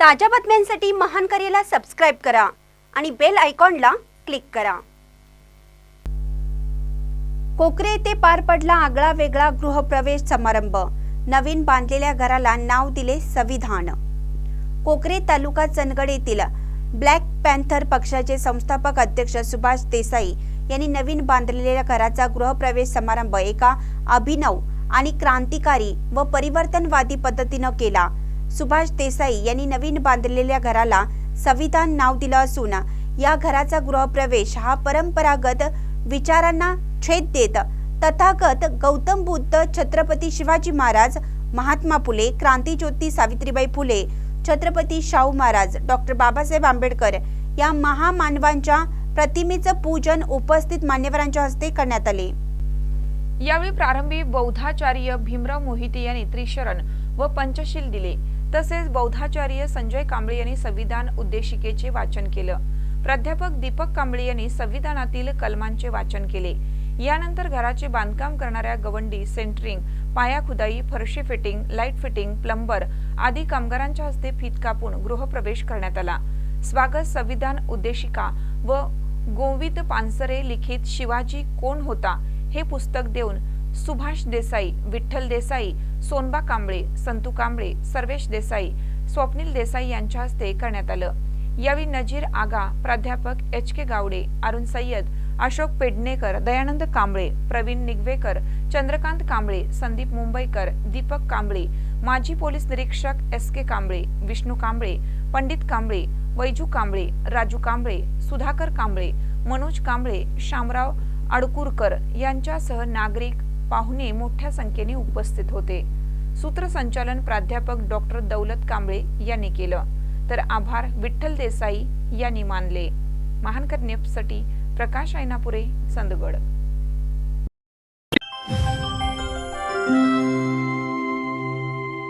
ताज्या बातम्यांसाठी महान करेला सबस्क्राईब करा आणि बेल आयकॉनला क्लिक करा. कोकरे येथे पार पडला आगळा वेगळा गृहप्रवेश समारंभ. नवीन बांधलेल्या घराला नाव दिले संविधान. कोकरे तालुका चंदगड येथील ब्लॅक पॅन्थर पक्षाचे संस्थापक अध्यक्ष सुभाष देसाई यांनी नवीन बांधलेल्या घराचा गृहप्रवेश समारंभ एका अभिनव आणि क्रांतिकारी व परिवर्तनवादी पद्धतीनं केला. सुभाष देसाई यांनी नवीन बांधलेल्या घराला संविधान नाव दिलं असून या घराचा गृहप्रवेश हा परंपरागत विचारांना छेद देत तथागत गौतम बुद्ध छत्रपती शिवाजी महाराज महात्मा फुले क्रांतीज्योती सावित्रीबाई फुले छत्रपती शाहू महाराज डॉक्टर बाबासाहेब आंबेडकर या महामानवांच्या प्रतिमेचं पूजन उपस्थित मान्यवरांच्या हस्ते करण्यात आले. यावेळी प्रारंभी बौद्धाचार्य भीमराव मोहिते यांनी त्रिशरण व पंचशील दिले. तसेच बौद्धाचार्य संजय कांबळे यांनी संविधान उद्देशिकेचे वाचन केलं. प्राध्यापक दीपक कांबळे यांनी संविधानातील कलमांचे वाचन केले. यानंतर घराचे बांधकाम करणाऱ्या गवंडी सेंटरिंग पाया खुदाई फरशी फिटिंग लाइट फिटिंग प्लंबर आदी कामगारांच्या हस्ते फीत कापून गृहप्रवेश करण्यात आला. स्वागत संविधान उद्देशिका व गोविंद पानसरे लिखित शिवाजी कोण होता हे पुस्तक देऊन सुभाष देसाई विठ्ठल देसाई सोनबा कांबळे संतू कांबळे सर्वेश देसाई स्वप्नील देसाई यांच्या हस्ते करण्यात आलं. यावेळी नजीर आगा प्राध्यापक एच के गावडे अरुण सय्यद अशोक पेडणेकर दयानंद कांबळे प्रवीण निगवेकर चंद्रकांत कांबळे संदीप मुंबईकर दीपक कांबळे माजी पोलीस निरीक्षक एस के कांबळे विष्णू कांबळे पंडित कांबळे वैजू कांबळे राजू कांबळे सुधाकर कांबळे मनोज कांबळे शामराव अडकुरकर यांच्यासह नागरिक पाहुणे मोठ्या संख्येने उपस्थित होते. सूत्रसंचालन प्राध्यापक डॉक्टर दौलत कांबळे यांनी केलं. तर आभार विठ्ठल देसाई यांनी मानले. महानकर न्यूजसाठी प्रकाश ऐनापुरे संदगड.